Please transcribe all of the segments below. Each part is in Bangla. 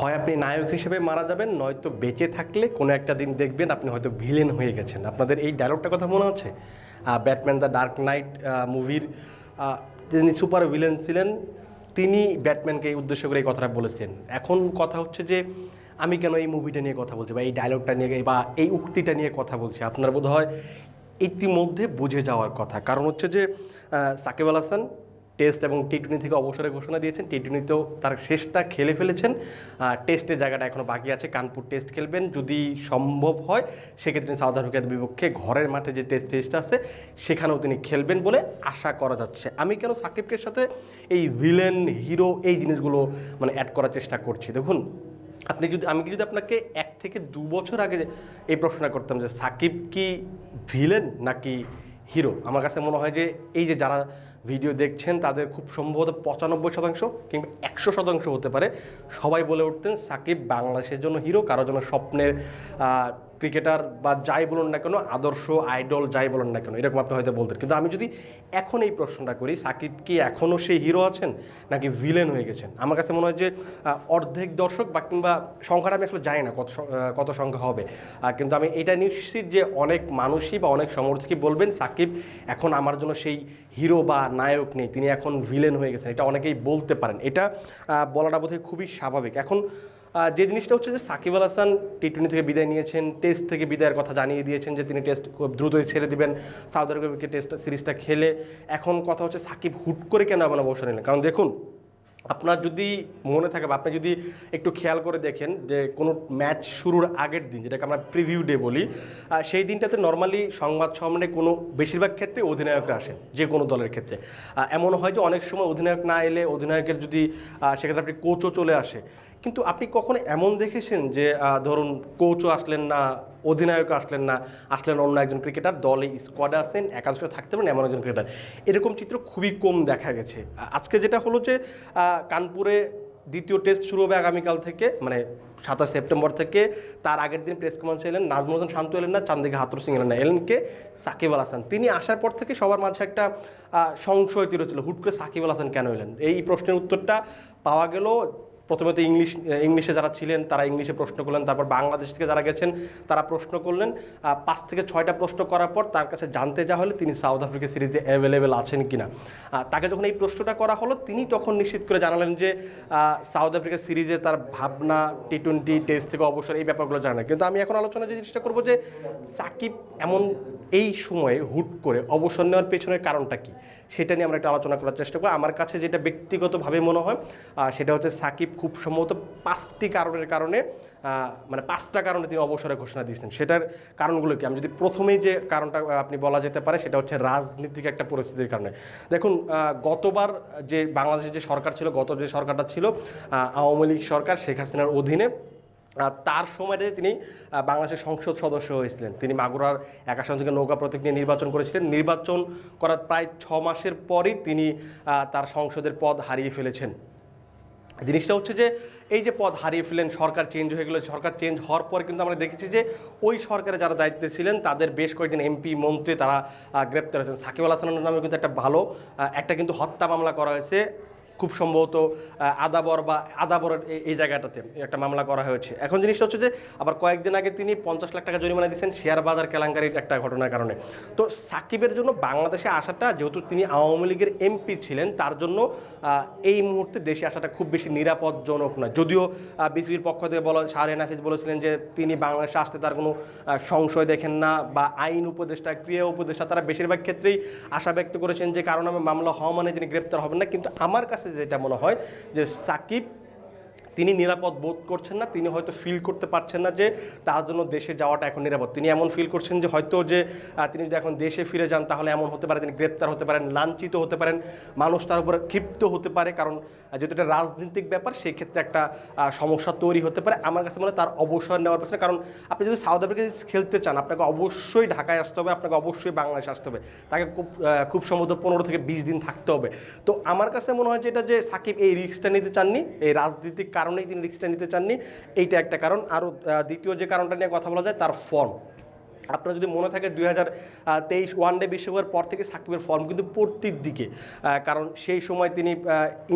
হয় আপনি নায়ক হিসেবে মারা যাবেন, নয়তো বেঁচে থাকলে কোনো একটা দিন দেখবেন আপনি হয়তো ভিলেন হয়ে গেছেন। আপনাদের এই ডায়লগটা কথা মনে আছে? ব্যাটম্যান দ্য ডার্ক নাইট মুভির যিনি সুপার ভিলেন ছিলেন, তিনি ব্যাটম্যানকে এই উদ্দেশ্য করে এই কথাটা বলেছেন। এখন কথা হচ্ছে যে, আমি কেন এই মুভিটা নিয়ে কথা বলছি বা এই ডায়লগটা নিয়ে বা এই উক্তিটা নিয়ে কথা বলছি? আপনার বোধ হয় ইতিমধ্যে বুঝে যাওয়ার কথা। কারণ হচ্ছে যে সাকিব আল হাসান টেস্ট এবং টি টোয়েন্টি থেকে অবসরের ঘোষণা দিয়েছেন। টি টোয়েন্টিতেও তার শেষটা খেলে ফেলেছেন। টেস্টের জায়গাটা এখনও বাকি আছে। কানপুর টেস্ট খেলবেন। যদি সম্ভব হয়, সেক্ষেত্রে সাউথ আফ্রিকার বিপক্ষে ঘরের মাঠে যে টেস্ট টেস্ট আছে, সেখানেও তিনি খেলবেন বলে আশা করা যাচ্ছে। আমি কেন সাকিবকে সাথে এই ভিলেন হিরো এই জিনিসগুলো মানে অ্যাড করার চেষ্টা করছি? দেখুন, আপনি যদি, আমি যদি আপনাকে এক থেকে দু বছর আগে এই প্রশ্নটা করতাম যে সাকিব কি ভিলেন নাকি হিরো আমার কাছে মনে হয় যে এই যে যারা ভিডিও দেখছেন, তাদের খুব সম্ভবত পঁচানব্বই শতাংশ কিংবা একশো শতাংশ হতে পারে। সবাই বলে উঠতেন, সাকিব বাংলাদেশের জন্য হিরো কারোর জন্য স্বপ্নের ক্রিকেটার বা যাই বলুন না কেন, আদর্শ, আইডল, যাই বলুন না কেন, এরকম আপনি হয়তো বলতেন। কিন্তু আমি যদি এখন এই প্রশ্নটা করি, সাকিব কি এখনও সেই হিরো আছেন, নাকি ভিলেন হয়ে গেছেন? আমার কাছে মনে হয় যে অর্ধেক দর্শক বা কিংবা সংখ্যাটা আমি আসলে জানি না কত কত সংখ্যা হবে। কিন্তু আমি এটা নিশ্চিত যে অনেক মানুষই বা অনেক সমর্থকই বলবেন, সাকিব এখন আমার জন্য সেই হিরো বা নায়ক নেই, তিনি এখন ভিলেন হয়ে গেছেন। এটা অনেকেই বলতে পারেন। এটা বলাটা বোধহয় খুবই স্বাভাবিক। এখন যে জিনিসটা হচ্ছে যে সাকিব আল হাসান টি টোয়েন্টি থেকে বিদায় নিয়েছেন টেস্ট থেকে বিদায়ের কথা জানিয়ে দিয়েছেন যে তিনি টেস্ট খুব দ্রুতই ছেড়ে দিবেন সাউথ আরবিয়াকে টেস্ট সিরিজটা খেলে। এখন কথা হচ্ছে সাকিব হুট করে কেন এমন অবসর নিলেন? কারণ দেখুন, আপনার যদি মনে থাকে বা আপনি যদি একটু খেয়াল করে দেখেন যে কোনো ম্যাচ শুরুর আগের দিন, যেটাকে আমরা প্রিভিউ ডে বলি সেই দিনটাতে নর্মালি সংবাদ সম্মেলনে কোনো বেশিরভাগ ক্ষেত্রে অধিনায়করা আসেন, যে কোনো দলের ক্ষেত্রে। এমন হয় যে অনেক সময় অধিনায়ক না এলে অধিনায়কের যদি সেক্ষেত্রে আপনি কোচও চলে আসে। কিন্তু আপনি কখনো এমন দেখেছেন যে ধরুন কোচও আসলেন না, অধিনায়ক আসলেন না, আসলেন অন্য একজন ক্রিকেটার দলে স্কোয়াডে আসেন একাদশে থাকতে পারেন, এমন একজন ক্রিকেটার এরকম চিত্র খুবই কম দেখা গেছে। আজকে যেটা হলো যে কানপুরে দ্বিতীয় টেস্ট শুরু হবে আগামীকাল থেকে মানে সাতাশ সেপ্টেম্বর থেকে, তার আগের দিন প্রেস কনফারেন্স এলেন, নাজমুল হাসান শান্ত এলেন না, চান্দিকে হাতুর সিং এলেন না, এলেন কে? সাকিব আল হাসান। তিনি আসার পর থেকে সবার মাঝে একটা সংশয় তৈরি হচ্ছিল, হুট করে সাকিব আল হাসান কেন এলেন? এই প্রশ্নের উত্তরটা পাওয়া গেল প্রথমে তো ইংলিশ ইংলিশে যারা ছিলেন তারা ইংলিশে প্রশ্ন করলেন তারপর বাংলাদেশ থেকে যারা গেছেন তারা প্রশ্ন করলেন পাঁচ থেকে ছয়টা প্রশ্ন করার পর তার কাছে জানতে যা হলে তিনি সাউথ আফ্রিকা সিরিজে অ্যাভেলেবেল আছেন কিনা। আহ, তাকে যখন এই প্রশ্নটা করা হলো তিনি তখন নিশ্চিত করে জানালেন যে সাউথ আফ্রিকা সিরিজে তার ভাবনা টি টোয়েন্টি টেস্ট থেকে অবসর এই ব্যাপারগুলো জানে কিন্তু আমি এখন আলোচনা যে জিনিসটা করব যে সাকিব এমন এই সময়ে হুট করে অবসর নেওয়ার পেছনের কারণটা কি? সেটা নিয়ে আমরা একটা আলোচনা করার চেষ্টা করি আমার কাছে যেটা ব্যক্তিগতভাবে মনে হয় সেটা হচ্ছে সাকিব খুব সম্ভবত পাঁচটি কারণের কারণে মানে পাঁচটা কারণে তিনি অবসরে ঘোষণা দিয়েছেন সেটার কারণগুলো কি? আমি যদি প্রথমেই যে কারণটা আপনি বলা যেতে পারে, সেটা হচ্ছে রাজনীতিক একটা পরিস্থিতির কারণে। দেখুন গতবার যে বাংলাদেশের যে সরকার ছিল, গত যে সরকারটা ছিল আওয়ামী লীগ সরকার শেখ হাসিনার অধীনে তার সময়তে তিনি বাংলাদেশের সংসদ সদস্য হয়েছিলেন। তিনি মাগুরার এক আসন থেকে নৌকা প্রতীক নিয়ে নির্বাচন করেছিলেন। নির্বাচন করার প্রায় ছ মাসের পরই তিনি তার সংসদের পদ হারিয়ে ফেলেছেন। জিনিসটা হচ্ছে যে এই যে পদ হারিয়ে ফেলেন সরকার চেঞ্জ হয়ে গেলো, সরকার চেঞ্জ হওয়ার পর কিন্তু আমরা দেখেছি যে ওই সরকারে যারা দায়িত্বে ছিলেন, তাদের বেশ কয়েকজন এমপি মন্ত্রী তারা গ্রেপ্তার হয়েছেন। সাকিব আল হাসানের নামে কিন্তু একটা ভালো একটা কিন্তু হত্যা মামলা করা হয়েছে। খুব সম্ভবত আদাবর বা আদাবরের এই- জায়গাটাতে একটা মামলা করা হয়েছে। এখন জিনিসটা হচ্ছে যে, আবার কয়েকদিন আগে তিনি পঞ্চাশ লাখ টাকা জরিমানা দিয়েছেন শেয়ার বাজার কেলাঙ্কারির একটা ঘটনার কারণে। তো সাকিবের জন্য বাংলাদেশে আসাটা, যেহেতু তিনি আওয়ামী লীগের এমপি ছিলেন, তার জন্য এই মুহূর্তে দেশে আসাটা খুব বেশি নিরাপদজনক নয়। যদিও বিসিবির পক্ষ থেকে বলা শাহরিয়ান হাফিজ বলেছিলেন যে, তিনি বাংলাদেশে আসতে তার কোনো সংশয় দেখেন না বা আইন উপদেষ্টা, ক্রিয়া উপদেষ্টা, তারা বেশিরভাগ ক্ষেত্রেই আশা ব্যক্ত করেছেন যে কারণ আমি মামলা হওয়া মানে তিনি গ্রেপ্তার হবেন না। কিন্তু আমার কাছে যেটা মনে হয় যে সাকিব তিনি নিরাপদ বোধ করছেন না, তিনি হয়তো ফিল করতে পারছেন না যে তার জন্য দেশে যাওয়াটা এখন নিরাপদ। তিনি এমন ফিল করছেন যে হয়তো যে তিনি যদি এখন দেশে ফিরে যান তাহলে এমন হতে পারে, তিনি গ্রেপ্তার হতে পারেন, লাঞ্ছিত হতে পারেন, মানুষ তার উপরে ক্ষিপ্ত হতে পারে, কারণ যেহেতু এটা রাজনৈতিক ব্যাপার, সেই ক্ষেত্রে একটা সমস্যা তৈরি হতে পারে। আমার কাছে মনে হয় তার অবসর নেওয়ার পেছনে কারণ আপনি যদি সাউথ আফ্রিকা খেলতে চান, আপনাকে অবশ্যই ঢাকায় আসতে হবে, আপনাকে অবশ্যই বাংলাদেশে আসতে হবে। তাকে খুব খুব সম্ভবত পনেরো থেকে বিশ দিন থাকতে হবে। তো আমার কাছে মনে হয় যে এটা যে সাকিব এই রিস্কটা নিতে চাননি, এই রাজনৈতিক কারণেই তিনি রিক্সটা নিতে চাননি। এইটা একটা কারণ। আর দ্বিতীয় যে কারণটা নিয়ে কথা বলা যায়, তার ফর্ম আপনার যদি মনে থাকে দুই হাজার তেইশ ওয়ান ডে বিশ্বকাপের পর থেকে সাকিবের ফর্ম কিন্তু পড়তির দিকে কারণ সেই সময় তিনি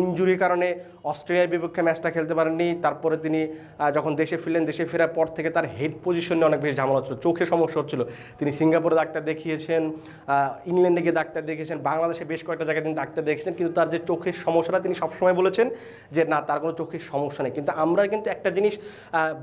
ইঞ্জুরির কারণে অস্ট্রেলিয়ার বিপক্ষে ম্যাচটা খেলতে পারেননি, তারপরে তিনি যখন দেশে ফিরলেন, দেশে ফেরার পর থেকে তার হেড পজিশনে অনেক বেশি ঝামেলা হচ্ছিল, চোখে সমস্যা হচ্ছিল। তিনি সিঙ্গাপুরে ডাক্তার দেখিয়েছেন ইংল্যান্ডে গিয়ে ডাক্তার দেখিয়েছেন, বাংলাদেশে বেশ কয়েকটা জায়গায় তিনি ডাক্তার দেখেছেন কিন্তু তার যে চোখের সমস্যাটা তিনি সবসময় বলেছেন যে, না, তার কোনো চোখের সমস্যা নেই। কিন্তু আমরা কিন্তু একটা জিনিস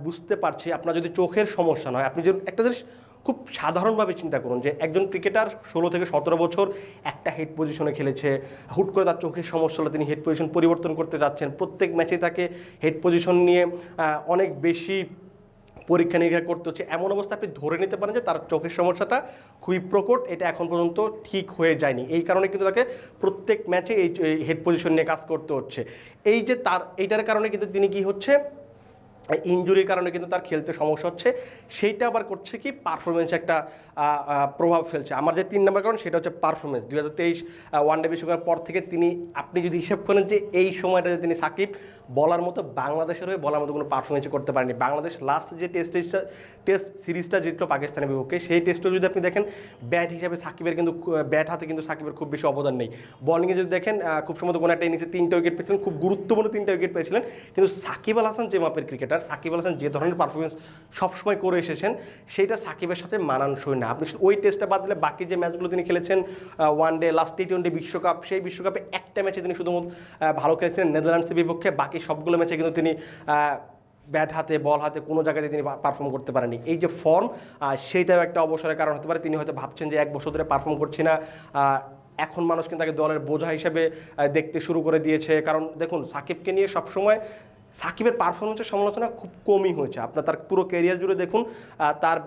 বুঝতে পারছি, আপনার যদি চোখের সমস্যা নয় আপনি যদি একটা জিনিস খুব সাধারণভাবে চিন্তা করুন যে একজন ক্রিকেটার ষোলো থেকে সতেরো বছর একটা হেড পজিশনে খেলেছে, হুট করে তার চোখের সমস্যা হলে, তিনি হেড পজিশন পরিবর্তন করতে যাচ্ছেন। প্রত্যেক ম্যাচে তাকে হেড পজিশন নিয়ে অনেক বেশি পরীক্ষা নিরীক্ষা করতে হচ্ছে। এমন অবস্থা আপনি ধরে নিতে পারেন যে তার চোখের সমস্যাটা খুবই প্রকট, এটা এখন পর্যন্ত ঠিক হয়ে যায়নি। এই কারণে কিন্তু তাকে প্রত্যেক ম্যাচে এই হেড পজিশন নিয়ে কাজ করতে হচ্ছে। এই যে তার, এইটার কারণে কিন্তু তিনি কি হচ্ছে ইঞ্জুরির কারণে কিন্তু তার খেলতে সমস্যা হচ্ছে। সেইটা আবার করছে কি? পারফরমেন্স একটা প্রভাব ফেলছে। আমার যে তিন নম্বর কারণ, সেটা হচ্ছে পারফরমেন্স দু হাজার তেইশ ওয়ানডে বিশ্বকাপের পর থেকে তিনি, আপনি যদি হিসেব করেন যে এই সময়টাতে তিনি সাকিব বলার মতো বাংলাদেশের হয়ে বলার মতো কোনো পারফরমেন্স করতে পারেনি। বাংলাদেশ লাস্ট যে টেস্ট টেস্ট সিরিজটা জিতলো পাকিস্তানের বিপক্ষে, সেই টেস্টও যদি আপনি দেখেন ব্যাট হিসাবে সাকিবের কিন্তু ব্যাট হাতে কিন্তু সাকিবের খুব বেশি অবদান নেই। বলিংয়ে যদি দেখেন খুব সম্ভবত কোনো একটা ইনিংসে তিনটা উইকেট পেয়েছিলেন, খুব গুরুত্বপূর্ণ তিনটা উইকেট পেয়েছিলেন। কিন্তু সাকিব আল হাসান যে মাপের ক্রিকেটার সাকিব আল হাসান যে ধরনের পারফরমেন্স সবসময় করে এসেছেন সেইটা সাকিবের সাথে মানানসই না। আপনি ওই টেস্টটা বাদ দিলে বাকি যে ম্যাচগুলো তিনি খেলেছেন one day last T twenty বিশ্বকাপ, সেই বিশ্বকাপে একটা ম্যাচে তিনি শুধুমাত্র ভালো খেলেছিলেন নেদারল্যান্ডসের বিপক্ষে, বাকি সবগুলো ম্যাচে কিন্তু তিনি ব্যাট হাতে, বল হাতে কোনো জায়গাতে তিনি পারফর্ম করতে পারেনি। এই যে ফর্ম সেইটাও একটা অবসরের কারণ হতে পারে। তিনি হয়তো ভাবছেন যে এক বছর ধরে পারফর্ম করছি না। এখন মানুষ কিন্তু তাকে দলের বোঝা হিসেবে দেখতে শুরু করে দিয়েছে। কারণ দেখুন, সাকিবকে নিয়ে সবসময় সাকিবের পারফরমেন্সের সমালোচনা খুব কমই হয়েছে। আপনার তার পুরো ক্যারিয়ার জুড়ে দেখুন তার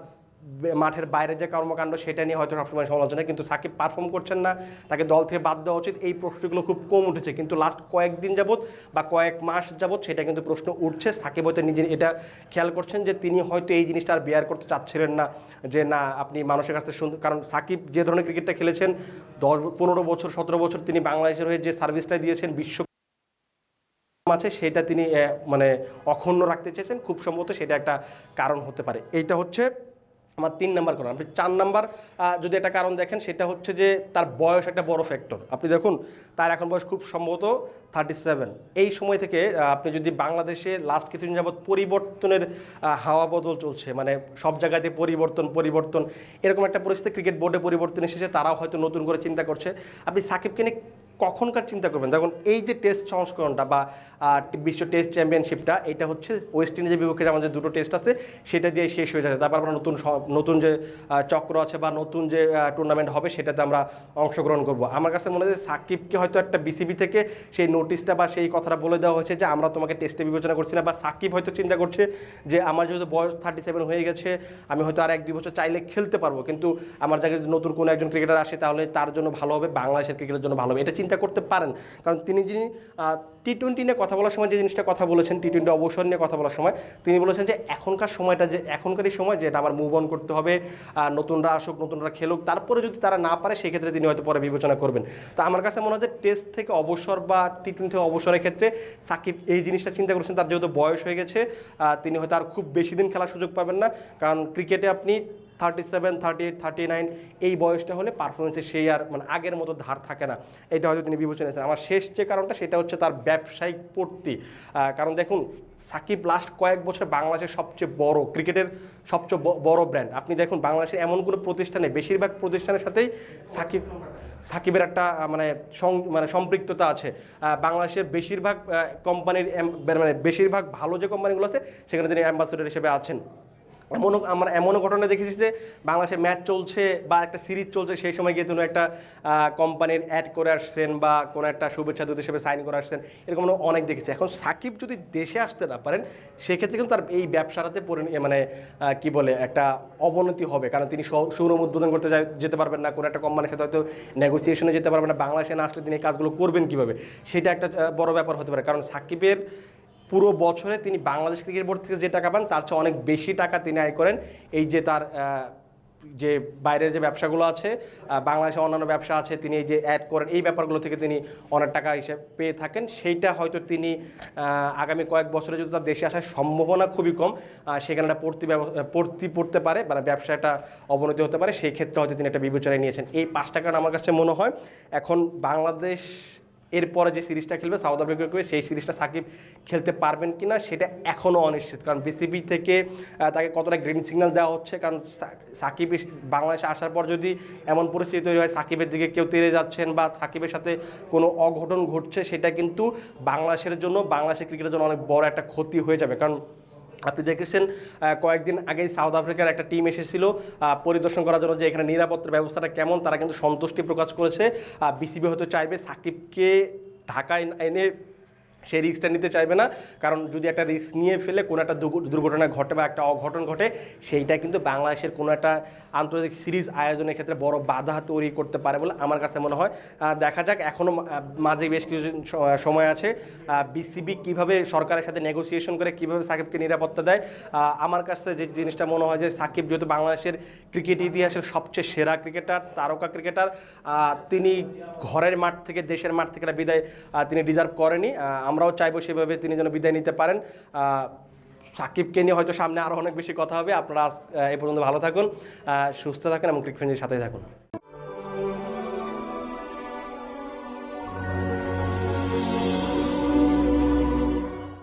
মাঠের বাইরে যে কর্মকাণ্ড, সেটা নিয়ে হয়তো সবসময় সমালোচনা, কিন্তু সাকিব পারফর্ম করছেন না, তাকে দল থেকে বাদ দেওয়া উচিত। এই প্রশ্নগুলো খুব কম উঠেছে, কিন্তু লাস্ট কয়েকদিন যাবৎ বা কয়েক মাস যাবত সেটা কিন্তু প্রশ্ন উঠছে। সাকিব হয়তো নিজে এটা খেয়াল করছেন যে তিনি হয়তো এই জিনিসটা আর বিয়ার করতে চাচ্ছিলেন না, যে না, আপনি মানুষের কাছ থেকে শুন- কারণ সাকিব যে ধরনের ক্রিকেটটা খেলেছেন, দশ, পনেরো বছর, সতেরো বছর তিনি বাংলাদেশের হয়ে যে সার্ভিসটা দিয়েছেন, বিশ্ব আছে, সেটা তিনি মানে অক্ষুণ্ণ রাখতে চেয়েছেন। খুব সম্ভবত সেটা একটা কারণ হতে পারে। এইটা হচ্ছে আমার তিন নাম্বার কারণ আপনি চার নাম্বার যদি একটা কারণ দেখেন, সেটা হচ্ছে যে তার বয়স একটা বড় ফ্যাক্টর আপনি দেখুন, তার এখন বয়স খুব সম্ভবত থার্টি সেভেন এই সময় থেকে আপনি যদি বাংলাদেশে লাস্ট কিছুদিন যাবৎ পরিবর্তনের হাওয়া বদল চলছে মানে সব জায়গাতে পরিবর্তন পরিবর্তন, এরকম একটা পরিস্থিতি ক্রিকেট বোর্ডে পরিবর্তন এসেছে, তারাও হয়তো নতুন করে চিন্তা করছে। আপনি সাকিবকে নিয়ে কখনকার চিন্তা করবেন দেখুন, এই যে টেস্ট সংস্করণটা বা বিশ্ব টেস্ট চ্যাম্পিয়নশিপটা এটা হচ্ছে ওয়েস্ট ইন্ডিজের বিপক্ষে আমাদের দুটো টেস্ট আছে, সেটা দিয়ে শেষ হয়ে যাচ্ছে। তারপর আমরা নতুন নতুন যে চক্র আছে বা নতুন যে টুর্নামেন্ট হবে, সেটাতে আমরা অংশগ্রহণ করব। আমার কাছে মনে হয় সাকিবকে হয়তো একটা বিসিবি থেকে সেই নোটিশটা বা সেই কথাটা বলে দেওয়া হয়েছে যে, আমরা তোমাকে টেস্টে বিবেচনা করছি না, বা সাকিব হয়তো চিন্তা করছে যে, আমার যেহেতু বয়স থার্টি সেভেন হয়ে গেছে, আমি হয়তো আর এক দুই বছর চাইলে খেলতে পারব। কিন্তু আমার জায়গায় যদি নতুন কোনো একজন ক্রিকেটার আসে, তাহলে তার জন্য ভালো হবে, বাংলাদেশের ক্রিকেটের জন্য ভালো হবে। এটা চিন্তা করতে পারেন। কারণ তিনি যিনি টি টোয়েন্টি নিয়ে কথা বলার সময় যে জিনিসটা কথা বলেছেন টি টোয়েন্টি অবসর নিয়ে কথা বলার সময়, তিনি বলেছেন যে এখনকার সময়টা যে, এখনকারই সময় যে এটা আমার মুভ অন করতে হবে নতুনরা আসুক, নতুনরা খেলুক, তারপরে যদি তারা না পারে, সেক্ষেত্রে তিনি হয়তো পরে বিবেচনা করবেন। তো আমার কাছে মনে হয় যে টেস্ট থেকে অবসর বা টি টোয়েন্টি থেকে অবসরের ক্ষেত্রে সাকিব এই জিনিসটা চিন্তা করছেন, তার যেহেতু বয়স হয়ে গেছে তিনি হয়তো আর খুব বেশি দিন খেলার সুযোগ পাবেন না। কারণ ক্রিকেটে আপনি thirty seven thirty eight thirty nine এই বয়সটা হলে পারফরমেন্সে সেই আর মানে আগের মতো ধার থাকে না। এটা হয়তো তিনি বিবেচনা করেছেন আমার শেষ যে কারণটা, সেটা হচ্ছে তার ব্যবসায়িক পড়তি কারণ দেখুন, সাকিব লাস্ট কয়েক বছর বাংলাদেশের সবচেয়ে বড়, ক্রিকেটের সবচেয়ে বড় ব্র্যান্ড আপনি দেখুন, বাংলাদেশের এমন কোনো প্রতিষ্ঠানে, বেশিরভাগ প্রতিষ্ঠানের সাথেই সাকিব, সাকিবের একটা মানে মানে সম্পৃক্ততা আছে। বাংলাদেশের বেশিরভাগ কোম্পানির মানে বেশিরভাগ ভালো যে কোম্পানিগুলো আছে, সেখানে তিনি অ্যাম্বাসেডর হিসেবে আছেন। এমনও আমরা এমনও ঘটনা দেখেছি যে বাংলাদেশে ম্যাচ চলছে বা একটা সিরিজ চলছে, সেই সময় গিয়ে কোনো একটা কোম্পানির অ্যাড করে আসছেন বা কোনো একটা শুভেচ্ছা দূত হিসেবে সাইন করে আসছেন, এরকম অনেক দেখেছি। এখন সাকিব যদি দেশে আসতে না পারেন, সেক্ষেত্রে কিন্তু তার এই ব্যবসাটাতে পরি- মানে কি বলে, একটা অবনতি হবে। কারণ তিনি শোরুম উদ্বোধন করতে যেতে পারবেন না, কোনো একটা কোম্পানির সাথে হয়তো নেগোসিয়েশনে যেতে পারবেন না, বাংলাদেশে না আসলে তিনি এই কাজগুলো করবেন কীভাবে? সেটা একটা বড় ব্যাপার হতে পারে। কারণ সাকিবের পুরো বছরে তিনি বাংলাদেশ ক্রিকেট বোর্ড থেকে যে টাকা পান, তার চেয়ে অনেক বেশি টাকা তিনি আয় করেন। এই যে তার যে বাইরের যে ব্যবসাগুলো আছে বাংলাদেশে অন্যান্য ব্যবসা আছে, তিনি এই যে অ্যাড করেন, এই ব্যাপারগুলো থেকে তিনি অনেক টাকা হিসেবে পেয়ে থাকেন। সেইটা হয়তো তিনি আগামী কয়েক বছরে যদি তার দেশে আসার সম্ভাবনা খুবই কম সেখানে একটা পড়তি পড়তি পড়তে পারে মানে ব্যবসাটা অবনতি হতে পারে, সেই ক্ষেত্রে হয়তো তিনি একটা বিবেচনায় নিয়েছেন। এই পাঁচটা কারণ আমার কাছে মনে হয়, এখন বাংলাদেশ এরপরে যে সিরিজটা খেলবে সাউথ আফ্রিকাকে সেই সিরিজটা সাকিব খেলতে পারবেন কি না সেটা এখনও অনিশ্চিত। কারণ বিসিবি থেকে তাকে কতটা গ্রিন সিগনাল দেওয়া হচ্ছে, কারণ সাকিব বাংলাদেশে আসার পর যদি এমন পরিস্থিতি তৈরি হয়, সাকিবের দিকে কেউ তেরে যাচ্ছেন বা সাকিবের সাথে কোনো অঘটন ঘটছে, সেটা কিন্তু বাংলাদেশের জন্য, বাংলাদেশের ক্রিকেটের জন্য অনেক বড় একটা ক্ষতি হয়ে যাবে। কারণ আপনি দেখেছেন কয়েকদিন আগেই সাউথ আফ্রিকার একটা টিম এসেছিল পরিদর্শন করার জন্য যে এখানে নিরাপত্তার ব্যবস্থাটা কেমন, তারা কিন্তু সন্তুষ্টি প্রকাশ করেছে। বিসিবি হয়তো চাইবে সাকিবকে ঢাকায় এনে সেই রিস্কটা নিতে চাইবে না। কারণ যদি একটা রিস্ক নিয়ে ফেলে কোনো একটা দুর্ঘ- দুর্ঘটনা ঘটে বা একটা অঘটন ঘটে সেইটা কিন্তু বাংলাদেশের কোনো একটা আন্তর্জাতিক সিরিজ আয়োজনের ক্ষেত্রে বড় বাধা তৈরি করতে পারে বলে আমার কাছে মনে হয়। দেখা যাক, এখনও মাঝে বেশ কিছু সময় আছে। বিসিবি কীভাবে সরকারের সাথে নেগোসিয়েশন করে, কীভাবে সাকিবকে নিরাপত্তা দেয়? আমার কাছে যে জিনিসটা মনে হয় যে সাকিব যেহেতু বাংলাদেশের ক্রিকেট ইতিহাসের সবচেয়ে সেরা ক্রিকেটার তারকা ক্রিকেটার তিনি ঘরের মাঠ থেকে, দেশের মাঠ থেকে বিদায় তিনি ডিজার্ভ করেনি। আমরাও চাইব সেভাবে তিনি যেন বিদায় নিতে পারেন। সাকিবকে নিয়ে হয়তো সামনে আরও অনেক বেশি কথা হবে। আপনারা এ পর্যন্ত ভালো থাকুন। সুস্থ থাকুন এবং ক্রিকফ্রেন্ডের সাথেই সাথে থাকুন।